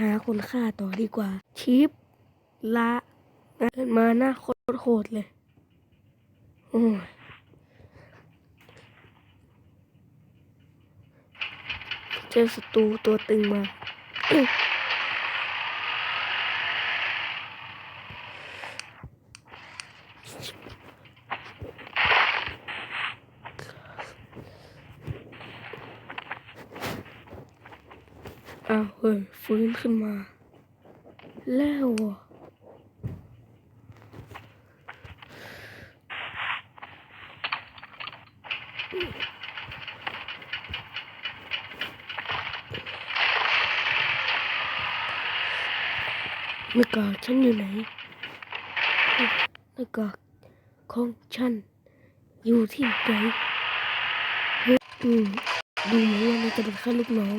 หาคนฆ่าต่อดีกว่า ชิปละเกิดมาหน้าโคตรโหดเลยโอ้ยเจอศัตรูตัวตึงมา อ้าวเฮ้ยฟื้นขึ้นมา แล้วหน้ากากฉันอยู่ไหนหน้ากากของฉัน อยู่ที่ไหนเฮ้ยอืมดูเหมือนว่ามันจะเป็นแค่ลูกน้อง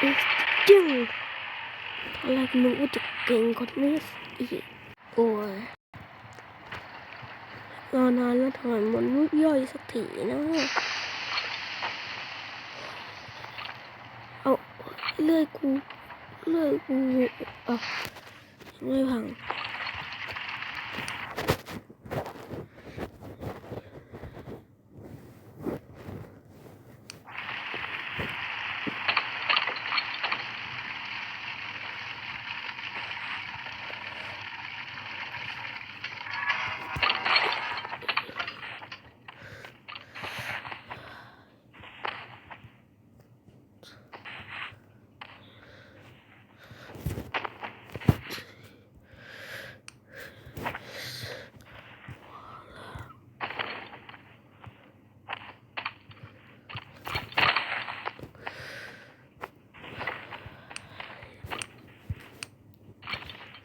จึงตอนแรกนึกว่าจะเก่งกว่านี้อีกโอ้ยรอนานแล้วทำไมมันไม่ย่อยสักทีนะเอาเลื่อยกูเลื่อยกูอะไม่พัง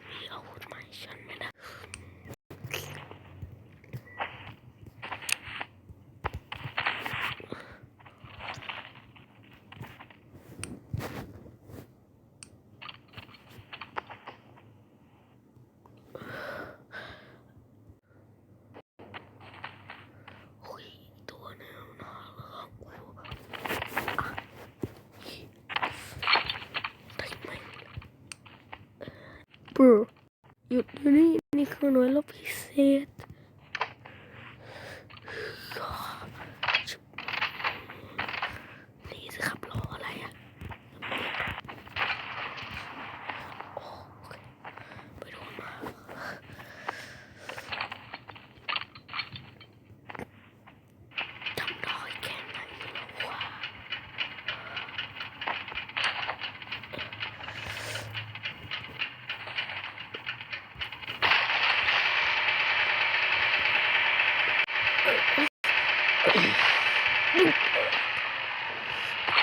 มีอาวุธใหม่ฉันไม่ได้ โอ้ยตัวแนวน่ารักว่ะอะได้ไหม บรูหยุดดูนี่นี่คือหน่วยรบพิเศษนี่สิครับรออะไรอะโอเคไปโดนมาทำได้แค่ไหนแล้ววะ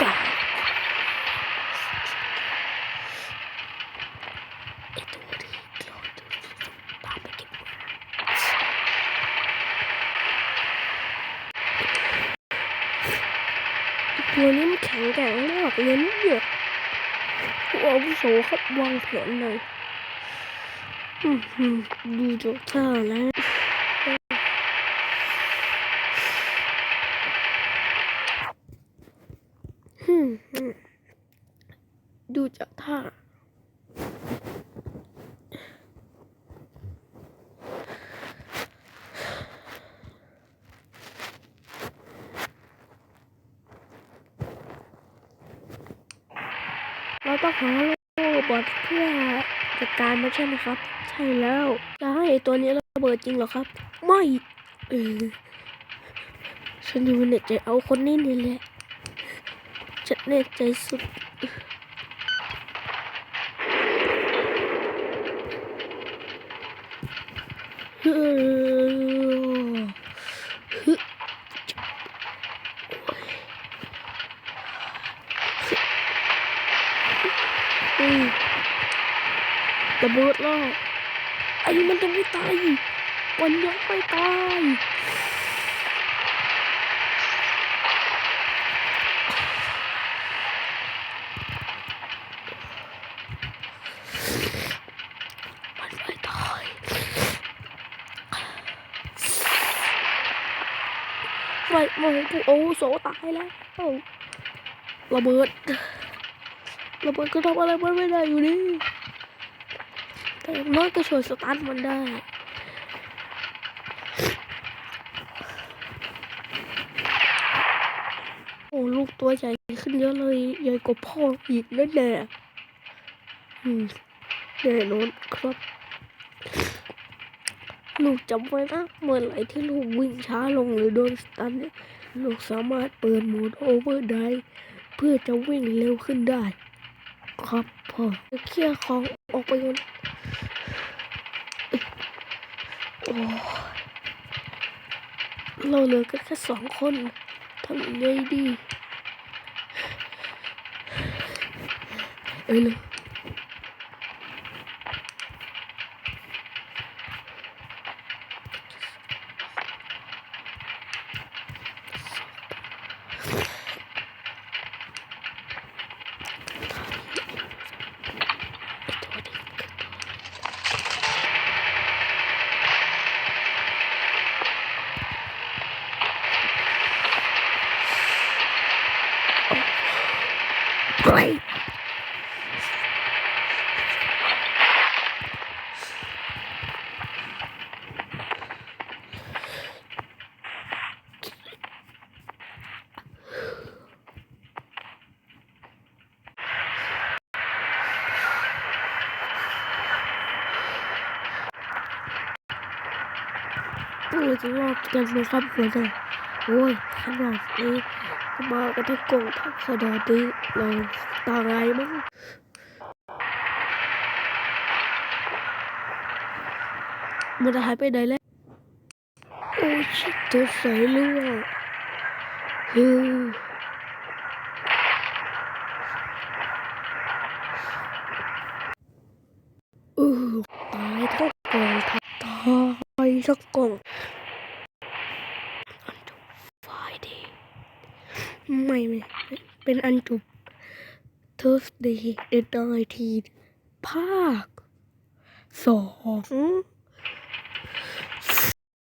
กา ไอตัวที่เราพาไปเก็บมาตัวนี้มันแข็งแกร่งมากเลยเนี่ยผู้อาวุโสครับวางแผนเลยดูจากท่าแล้ว ฮึมฮึมดูจากท่า เรา ต้องหาโรบอทเพื่อจัดการมันใช่ไหมครับ ใช่แล้ว จะให้ตัวนี้ระเบิดจริงเหรอครับ ไม่เออฉันยังไม่แน่ใจเอาคนนี้นี่แหละฉันแน่ใจสุดเฮ้อฮึอืม ระเบิดแล้วไอ้มันยังไม่ตายมันยังไม่ตายไม่ตายไม่ไม่ผู้โอาวุโสตายแล้วระเบิดระเบิดก็ทำอะไรมันไม่ได้อยู่ดี แต่อย่างน้อยก็ช่วยสตาร์ทมันได้โอ้ลูกตัวใหญ่ขึ้นเยอะเลยใหญ่กว่าพ่ออีกแน่แน่แน่นอนครับ ลูกจำไว้นะเมื่อไหร่ที่ลูกวิ่งช้าลงหรือโดนสตันเนี่ยลูกสามารถเปิดโหมดโอเวอร์ไดเพื่อจะวิ่งเร็วขึ้นได้ ครับพ่อเคลียร์ของออกไปก่อน โอ้ เราเหลือกันแค่สองคนทำยังไงดี เอ้ยเลยไกร เราจะรอบกันไหมครับหัวใจโอ้ยขนาดนี้มากันทั้งกองทัพขนาดนี้เราตายมั้งมันหายไปไหนแล้ว โอ้ชิตเจอสายเลือดเฮ้ยเออตายทั้งกองทัพ ตายทั้งกองอันจบไฟดีไม่ไม่เป็นอันจบ Thursday the 19 ภาคสอง